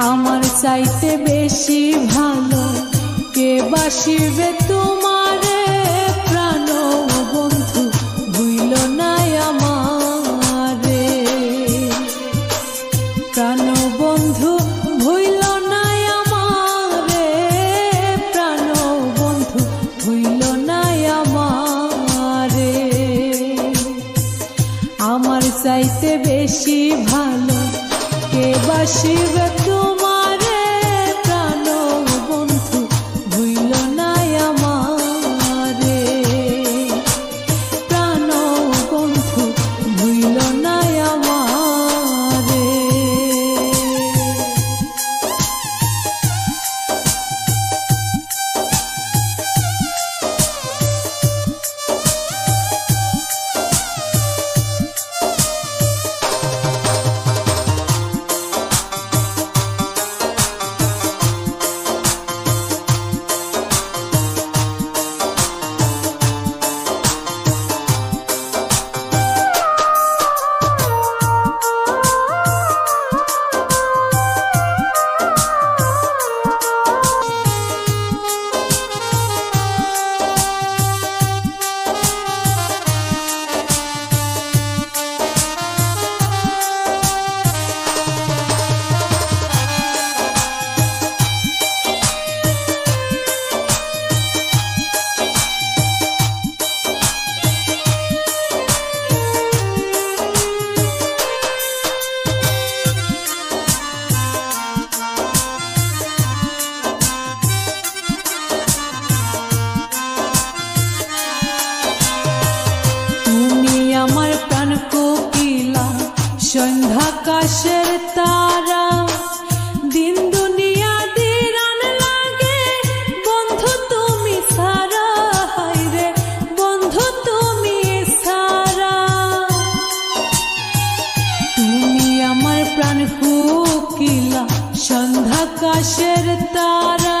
আমার চাইতে বেশি ভালো কে বাসিবে তোমারে প্রাণ বন্ধু ভুইল প্রাণ বন্ধু নাই প্রাণ বন্ধু ভুইল আমার চাইতে বেশি ভালো কে বাসিবে তোমারে সন্ধ্যাকাশের তারা, দিন দুনিয়া দিরান লাগে। বন্ধু তুমি সারা হাইরে বন্ধু তুমি সারা। তুমি আমার প্রাণ কোকিলা সন্ধ্যাকাশের তারা।